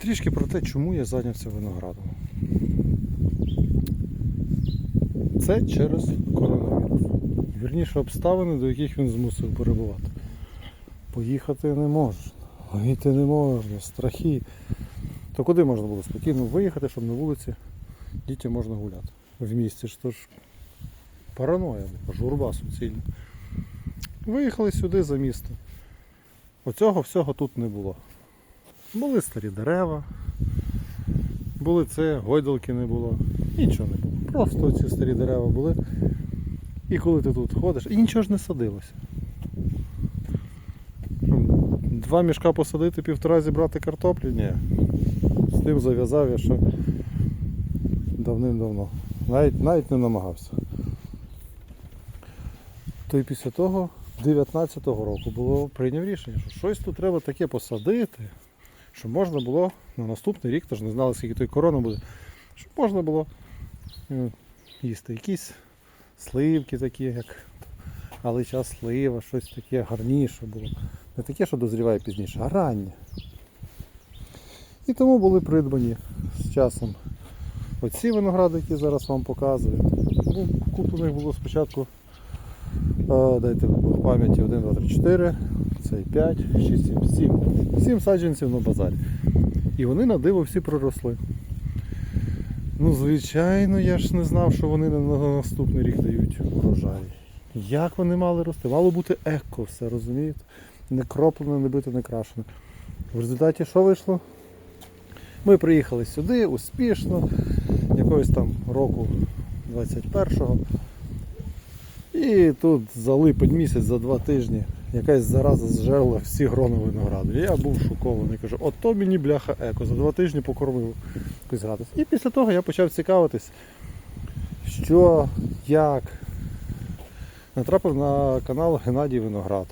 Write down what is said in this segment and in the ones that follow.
Трішки про те, чому я зайнявся виноградом. Це через коронавірус. Вірніше обставини, до яких він змусив перебувати. Поїхати не можна, вийти не можна, страхи. То куди можна було спокійно виїхати, щоб на вулиці дітям можна гуляти. В місті ж ж параноя, журба суцільна. Виїхали сюди за місто. Оцього всього тут не було. Були старі дерева, були це, гойдалки не було, нічого не було. Просто ці старі дерева були. І коли ти тут ходиш, і нічого ж не садилося. Два мішка посадити, півтора зібрати картоплі? Ні. З тим зав'язав я ще давним-давно. Навіть, навіть не намагався. То і після того, 19-го року, було прийняв рішення, що щось тут треба таке посадити, щоб можна було на наступний рік, тож не знали, скільки той корона буде, щоб можна було е, їсти якісь сливки такі, як алича слива, щось таке гарніше було. Не таке, що дозріває пізніше, а раннє. І тому були придбані з часом оці виногради, які зараз вам показую. Куплених було спочатку, е, дайте Бог пам'яті 1, 2, 3, 4, це 5, 6, 7, 7. 7 саджанців на базарі. І вони на диво всі проросли. Ну, звичайно, я ж не знав, що вони на на наступний рік дають урожай. Як вони мали рости? Мало бути еко все, розумієте? Не кроплене, не бите, не крашене. В результаті що вийшло? Ми приїхали сюди успішно, якогось там року 21-го. І тут за липень місяць, за два тижні якась зараза зжерла всі грони винограду. Я був шокований. Кажу, ото мені бляха еко, за два тижні покормив якусь гадость. І після того я почав цікавитись, що, як. Натрапив на канал Геннадій Виноград.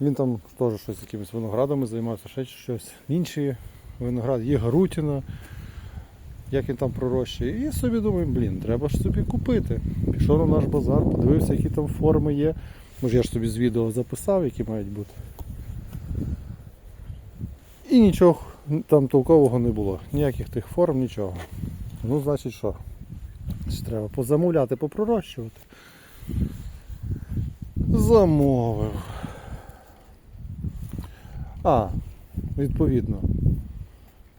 Він там теж щось якимись виноградами займався, ще щось. Інші виноград, є Гарутіна, як він там пророщує. І собі думаю, блін, треба ж собі купити. Пішов на наш базар, подивився, які там форми є. Може я ж собі з відео записав, які мають бути. І нічого там толкового не було. Ніяких тих форм, нічого. Ну, значить що? Треба позамовляти, попророщувати. Замовив. А, відповідно.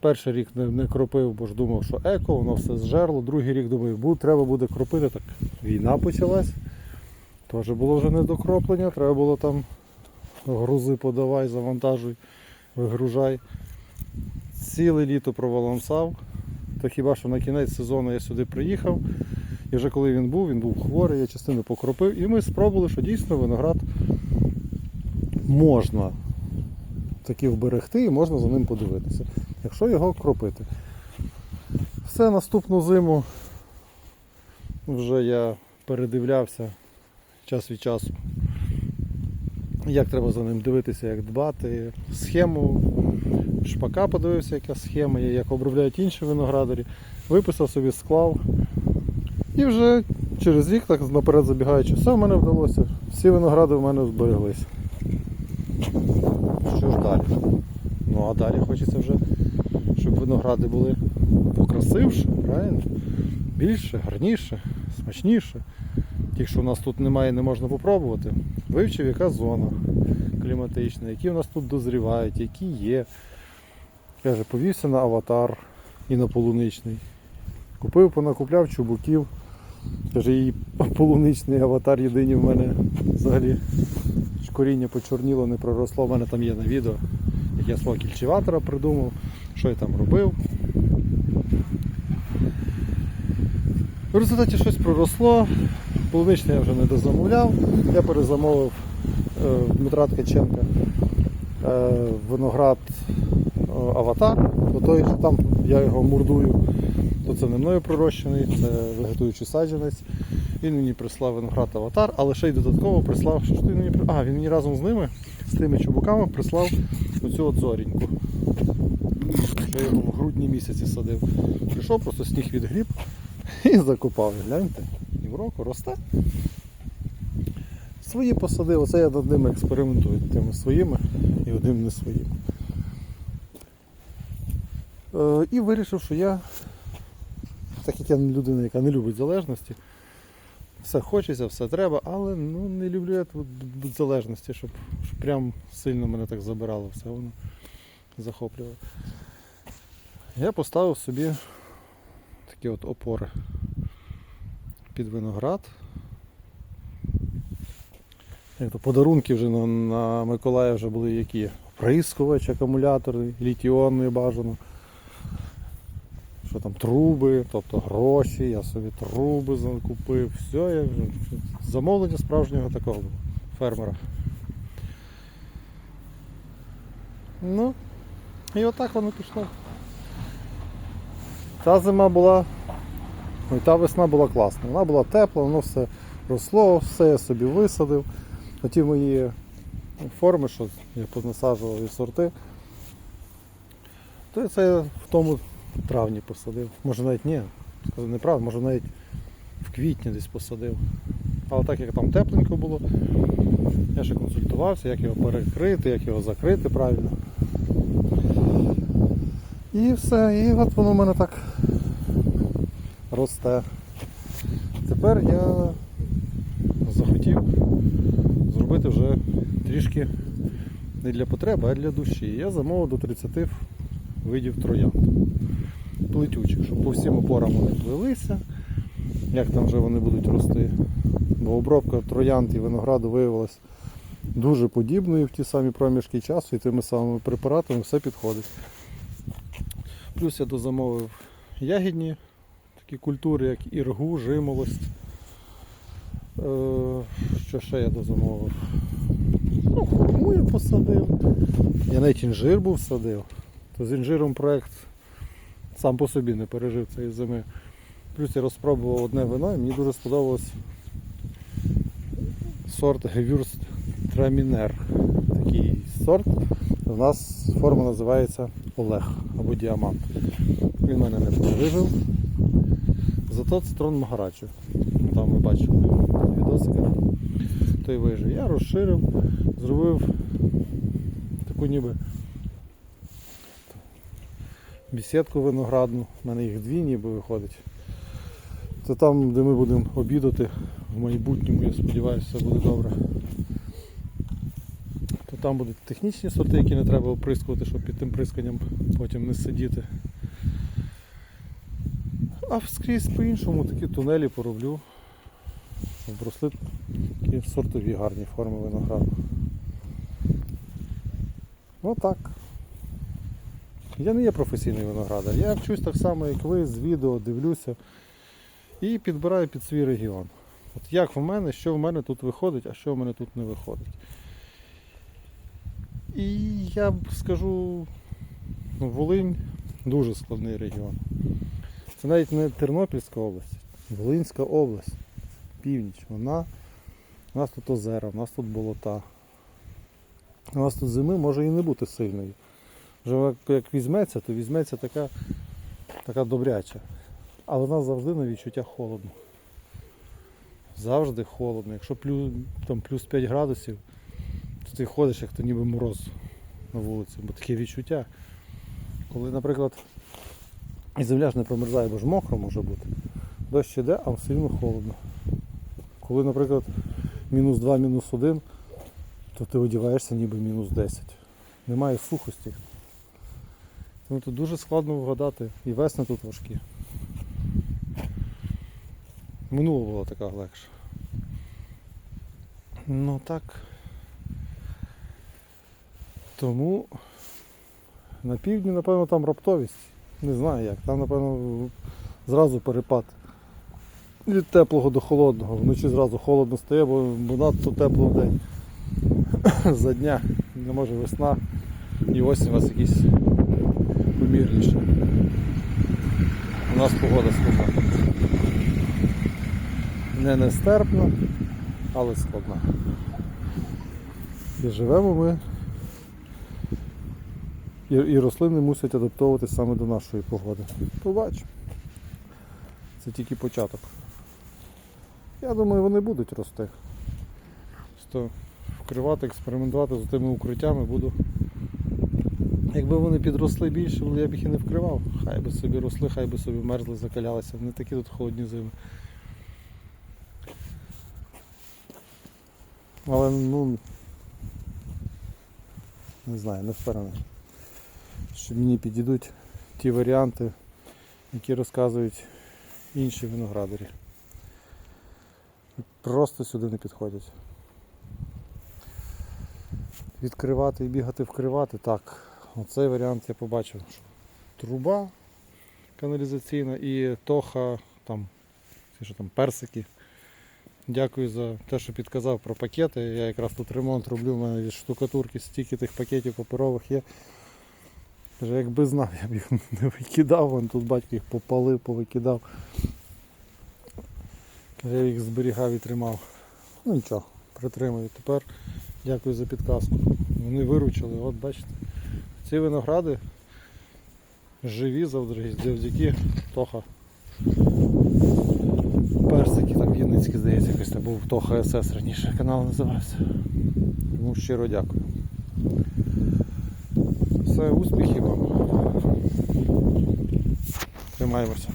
Перший рік не, не кропив, бо ж думав, що еко, воно все зжерло. Другий рік думаю, треба буде кропити. Так війна почалась. Теж було вже не до кроплення, треба було там грузи подавай, завантажуй, вигружай. Ціле літо проваламсав. То хіба що на кінець сезону я сюди приїхав. І вже коли він був, він був хворий, я частину покропив. І ми спробували, що дійсно виноград можна таки вберегти і можна за ним подивитися, якщо його кропити. Все наступну зиму вже я передивлявся час від часу, як треба за ним дивитися, як дбати. Схему шпака подивився, яка схема є, як обробляють інші виноградарі. Виписав собі, склав. І вже через рік, так наперед забігаючи, все в мене вдалося. Всі виногради в мене збереглись. Що ж далі? Ну а далі хочеться вже, щоб виногради були покрасивші, правильно? Більше, гарніше, смачніше. Ті, що в нас тут немає, не можна попробувати. Вивчив, яка зона кліматична, які в нас тут дозрівають, які є. Каже, повівся на аватар і на полуничний. Купив, понакупляв чубуків. Каже, і полуничний аватар єдині в мене взагалі коріння почорніло, не проросло. У мене там є на відео, як я свого кільчеватора придумав, що я там робив. В результаті щось проросло, полуничний я вже не дозамовляв, я перезамовив е, Дмитра Ткаченка е, виноград е, аватар, бо той, що там я його мурдую, то це не мною пророщений, це вегетуючий саджанець. Він мені прислав виноград аватар, але ще й додатково прислав, що ж ти мені А, він мені разом з ними, з тими чубуками, прислав оцю от зоріньку. Я його в грудні місяці садив. Прийшов, просто сніг відгріб і закопав. Гляньте, і в року росте. Свої посадив, оце я над ними експериментую, тими своїми і одним не своїм. Е, і вирішив, що я, так як я людина, яка не любить залежності, все хочеться, все треба, але ну, не люблю я тут залежності, щоб, щоб прям сильно мене так забирало, все воно захоплювало. Я поставив собі такі от опори під виноград. Подарунки вже на, на Миколая вже були які? Прискувач, акумулятори, літіонний бажано. Що там труби, тобто гроші, я собі труби закупив, все, я замовлення справжнього такого фермера. Ну, і отак воно пішло. Та зима була, і та весна була класна. Вона була тепла, воно все росло, все я собі висадив. Оті мої форми, що я понасаджував і сорти, то це я в тому травні посадив. Може навіть ні, скажу неправда, може навіть в квітні десь посадив. Але так як там тепленько було, я ще консультувався, як його перекрити, як його закрити правильно. І все, і от воно в мене так росте. Тепер я захотів зробити вже трішки не для потреби, а для душі. Я замовив до 30 видів троянд плетючих, щоб по всім опорам вони плелися, як там вже вони будуть рости. Бо обробка троянд і винограду виявилась дуже подібною в ті самі проміжки часу і тими самими препаратами все підходить. Плюс я дозамовив ягідні такі культури, як іргу, жимолость. Е, Що ще я дозамовив? Ну, я посадив. Я навіть інжир був садив. То з інжиром проект сам по собі не пережив цієї зими. Плюс я розпробував одне вино і мені дуже сподобалось сорт Гевюрст Трамінер. Такий сорт. У нас форма називається Олег або Діамант. Він мене не пережив. Зато цитрон Магарачу. Там ви бачили відосики. Той вижив. Я розширив, зробив таку ніби бесідку виноградну. У мене їх дві ніби виходить. Це там, де ми будемо обідати в майбутньому, я сподіваюся, все буде добре. То там будуть технічні сорти, які не треба оприскувати, щоб під тим присканням потім не сидіти. А скрізь по-іншому такі тунелі пороблю. Щоб такі сортові гарні форми винограду. Отак. Я не є професійний виноградар. Я вчусь так само, як ви, з відео дивлюся і підбираю під свій регіон. От як в мене, що в мене тут виходить, а що в мене тут не виходить. І я б скажу, ну, Волинь дуже складний регіон. Це навіть не Тернопільська область, Волинська область, північ. Вона, у нас тут озера, у нас тут болота. У нас тут зими може і не бути сильної. Вже як візьметься, то візьметься така, така добряча. Але в нас завжди на відчуття холодно. Завжди холодно. Якщо плюс, там, плюс 5 градусів, то ти ходиш, як то ніби мороз на вулиці, бо таке відчуття. Коли, наприклад, і земля ж не промерзає, бо ж мокро може бути. Дощ іде, а все одно холодно. Коли, наприклад, мінус 2, мінус 1, то ти одягаєшся ніби мінус 10. Немає сухості. Тому тут дуже складно вгадати. І весни тут важкі. Минуло було така легше. Ну так. Тому на півдні, напевно, там раптовість. Не знаю як. Там, напевно, зразу перепад. Від теплого до холодного. Вночі зразу холодно стає, бо, надто тепло в день. За дня. Не може весна і осінь у вас якісь помірніше. У нас погода складна. Не нестерпна, але складна. І живемо ми. І, рослини мусять адаптовуватися саме до нашої погоди. Побачимо. Це тільки початок. Я думаю, вони будуть рости. Просто вкривати, експериментувати з тими укриттями буду Якби вони підросли більше, я б їх і не вкривав. Хай би собі росли, хай би собі мерзли, закалялися. Не такі тут холодні зими. Але ну не знаю, не впевнений. Що мені підійдуть ті варіанти, які розказують інші виноградарі. Просто сюди не підходять. Відкривати і бігати вкривати, так. Оцей варіант я побачив. Труба каналізаційна і тоха, там, що там персики. Дякую за те, що підказав про пакети. Я якраз тут ремонт роблю, у мене від штукатурки стільки тих пакетів паперових є. Каже, якби знав, я б їх не викидав, вон тут батько їх попалив, повикидав. Я їх зберігав і тримав. Ну нічого, притримую. Тепер дякую за підказку. Вони виручили, от бачите. Ці виногради живі завдяки, Тоха. Персики там Вінницький, здається, якось там був Тоха СС раніше канал називався. Тому щиро дякую. Все, успіхів вам. Тримаємося.